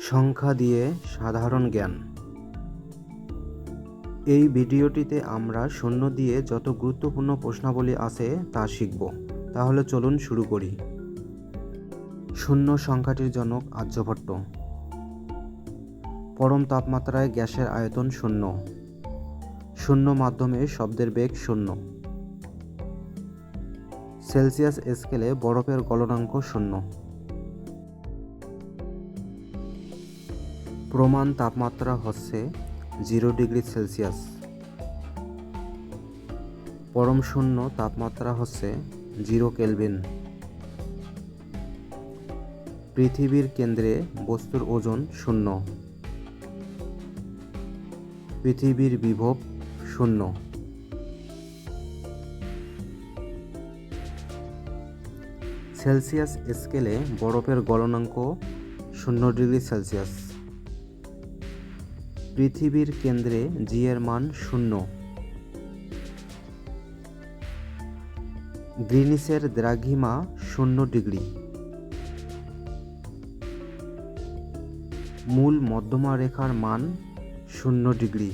সংখ্যা দিয়ে সাধারণ জ্ঞান। এই ভিডিওটিতে আমরা শূন্য দিয়ে যত গুরুত্বপূর্ণ প্রশ্নাবলী আছে তা শিখব। তাহলে চলুন শুরু করি। শূন্য সংখ্যাটির জনক আর্যভট্ট। পরম তাপমাত্রায় গ্যাসের আয়তন শূন্য শূন্য মাধ্যমে শব্দের বেগ শূন্য সেলসিয়াস স্কেলে বরফের গলনাঙ্ক শূন্য প্রমাণ তাপমাত্রা হচ্ছে জিরো ডিগ্রি সেলসিয়াস। পরম শূন্য তাপমাত্রা হচ্ছে জিরো কেলভিন। পৃথিবীর কেন্দ্রে বস্তুর ওজন শূন্য। পৃথিবীর বিভব শূন্য। সেলসিয়াস স্কেলে বরফের গলনাঙ্ক শূন্য ডিগ্রি সেলসিয়াস। পৃথিবীর কেন্দ্রে জি এর মান শূন্য। গ্রিনিসের দ্রাঘিমা শূন্য ডিগ্রি। মূল মধ্যমা রেখার মান শূন্য ডিগ্রি।